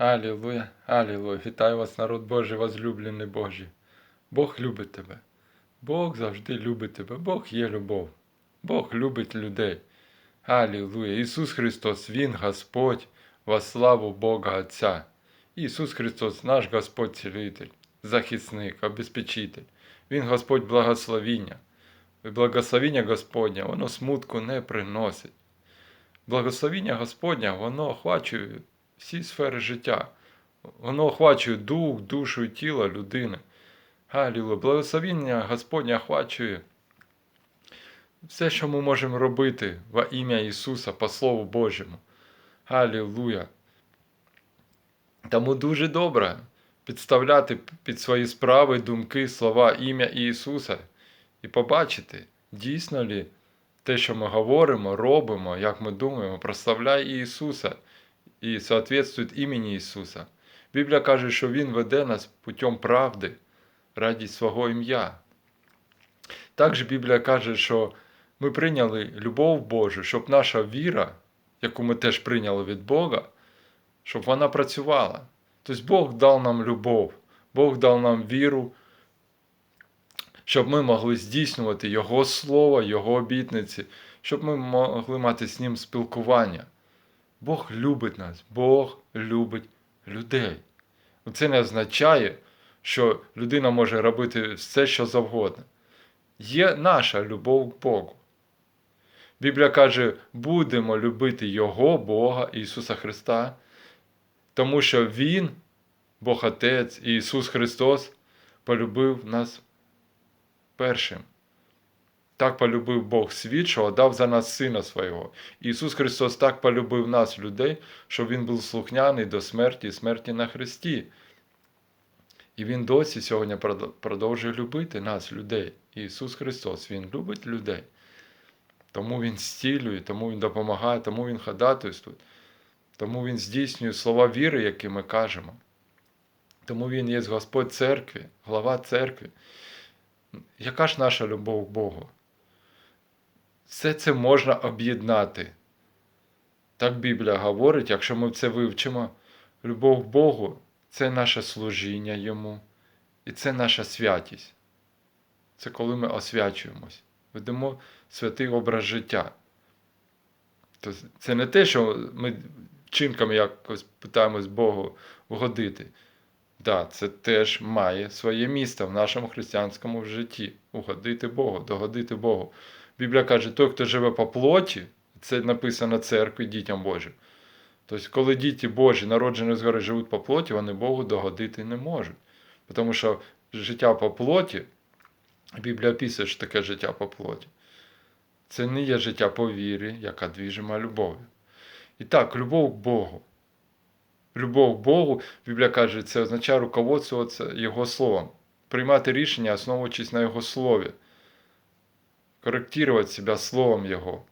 Алілуя, алілуя. Вітаю вас, народ Божий, возлюблений Божий. Бог любить тебе. Бог завжди любить тебе. Бог є любов. Бог любить людей. Алілуя. Ісус Христос, Він Господь, во славу Бога Отця. Ісус Христос, наш Господь Цілитель, захисник, обезпечитель. Він Господь благословіння. Благословіння Господня, воно смутку не приносить. Благословіння Господня, воно охвачує всі сфери життя. Воно охвачує дух, душу і тіло людини. Галіло, благословіння Господня охвачує все, що ми можемо робити во ім'я Ісуса по Слову Божому. Галілуя. Тому дуже добре підставляти під свої справи, думки, слова ім'я Ісуса і побачити, дійсно ли те, що ми говоримо, робимо, як ми думаємо, прославляє Ісуса і соответствує імені Ісуса. Біблія каже, що Він веде нас путем правди раді свого ім'я. Також Біблія каже, що ми прийняли любов Божу, щоб наша віра, яку ми теж прийняли від Бога, щоб вона працювала. Тобто Бог дав нам любов, Бог дав нам віру, щоб ми могли здійснювати Його Слово, Його обітниці, щоб ми могли мати з Ним спілкування. Бог любить нас, Бог любить людей. Це не означає, що людина може робити все, що завгодно. Є наша любов к Богу. Біблія каже, будемо любити Його, Бога, Ісуса Христа, тому що Він, Бог Отець і Ісус Христос, полюбив нас першим. Так полюбив Бог світ, що отдав за нас Сина Свого. Ісус Христос так полюбив нас, людей, що Він був слухняний до смерті і смерті на Христі. І Він досі сьогодні продовжує любити нас, людей. Ісус Христос, Він любить людей. Тому Він зцілює, тому Він допомагає, тому Він ходатайствує, тому Він здійснює слова віри, які ми кажемо. Тому Він є Господь церкви, глава церкви. Яка ж наша любов Богу? Все це можна об'єднати. Так Біблія говорить, якщо ми це вивчимо, любов Богу це наше служіння Йому, і це наша святість. Це коли ми освячуємось, ведемо святий образ життя. Це не те, що ми вчинками якось питаємось Богу вгодити. Да, це теж має своє місце в нашому християнському житті. Угодити Богу, догодити Богу. Біблія каже, той, хто живе по плоті, це написано церкві дітям Божим. Тобто, коли діти Божі, народжені згори, живуть по плоті, вони Богу догодити не можуть. Тому що життя по плоті, Біблія описує, що таке життя по плоті. Це не є життя по вірі, яка двіжима любов'ю. І так, любов к Богу. Любов к Богу, Біблія каже, це означає руководствуватися Його Словом, приймати рішення, основуючись на Його Слові, коректувати себе Словом Його,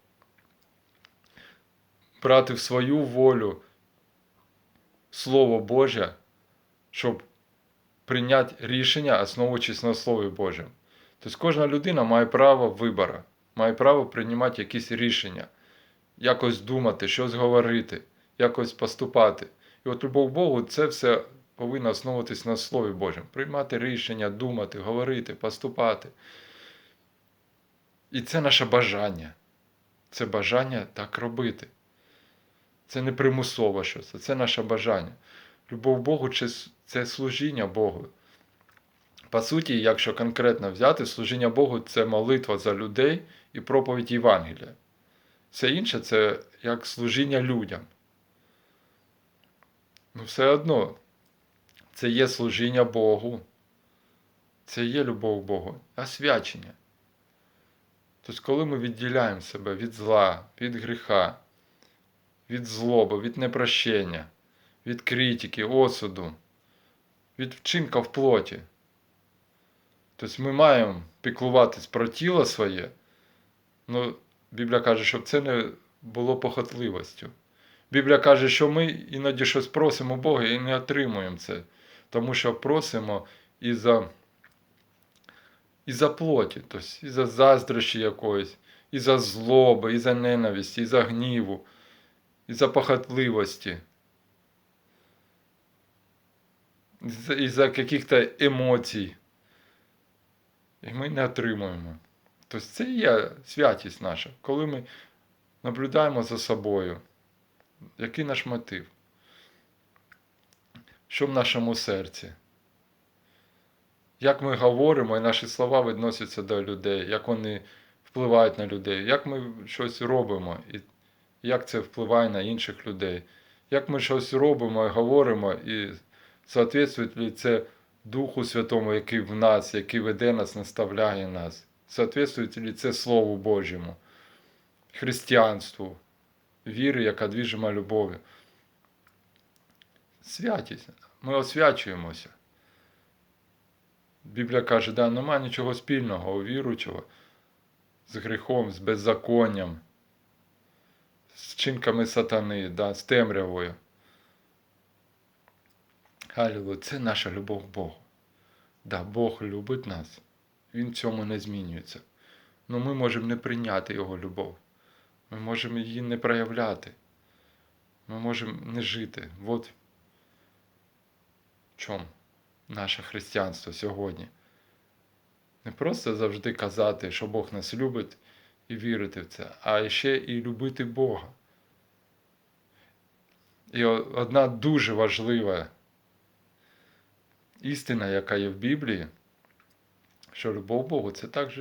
брати в свою волю Слово Боже, щоб прийняти рішення, основуючись на Слові Божому. Тобто кожна людина має право вибору, має право приймати якісь рішення, якось думати, щось говорити, якось поступати. І от любов Богу, це все повинно основуватись на Слові Божому. Приймати рішення, думати, говорити, поступати. І це наше бажання. Це бажання так робити. Це не примусово щось, це наше бажання. Любов Богу це служіння Богу. По суті, якщо конкретно взяти, служіння Богу це молитва за людей і проповідь Євангелія. Все інше це як служіння людям. Ну, все одно, це є служіння Богу, це є любов Богу, освячення. Тобто, коли ми відділяємо себе від зла, від гріха, від злоби, від непрощення, від критики, осуду, від вчинка в плоті. Тобто ми маємо піклуватись про тіло своє, ну, Біблія каже, щоб це не було похотливостю. Біблія каже, що ми іноді щось просимо Бога і не отримуємо це, тому що просимо і за і за плоті, тобто і за заздрощі якоїсь, і за злоби, і за ненависті, і за гніву, і за похотливості. з- із-за яких-то емоцій. І ми не отримуємо. Тобто це і є святість наша, коли ми наблюдаємо за собою, який наш мотив, що в нашому серці, як ми говоримо і наші слова відносяться до людей, як вони впливають на людей, як ми щось робимо, і як це впливає на інших людей, як ми щось робимо і говоримо, і соответствує ли це Духу Святому, який в нас, який веде нас, наставляє нас, соответствує ли це Слову Божому, християнству, віри, яка двіжима любов'ю. Святість. Ми освячуємося. Біблія каже, да, нема нічого спільного у віруючого з гріхом, з беззаконням, з чинками сатани, да, з темрявою. Алілуя, це наша любов к Богу. Да, Бог любить нас. Він в цьому не змінюється. Ну ми можемо не прийняти Його любов. Ми можемо її не проявляти. Ми можемо не жити. От в чому наше християнство сьогодні. Не просто завжди казати, що Бог нас любить і вірити в це, а ще і любити Бога. І одна дуже важлива істина, яка є в Біблії, що любов Богу це також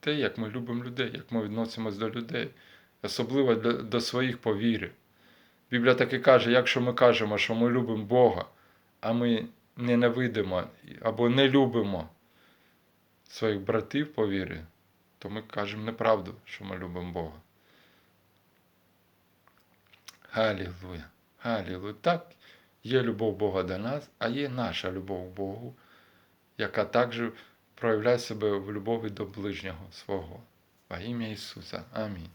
те, як ми любимо людей, як ми відносимось до людей, особливо до, своїх по вірі. Біблія так і каже, якщо ми кажемо, що ми любимо Бога, а ми ненавидимо або не любимо своїх братів по вірі, то ми кажемо неправду, що ми любимо Бога. Галілуя. Галілуя. Так, є любов Бога до нас, а є наша любов Богу, яка також проявляє себе в любові до ближнього свого. Во ім'я Ісуса. Амінь.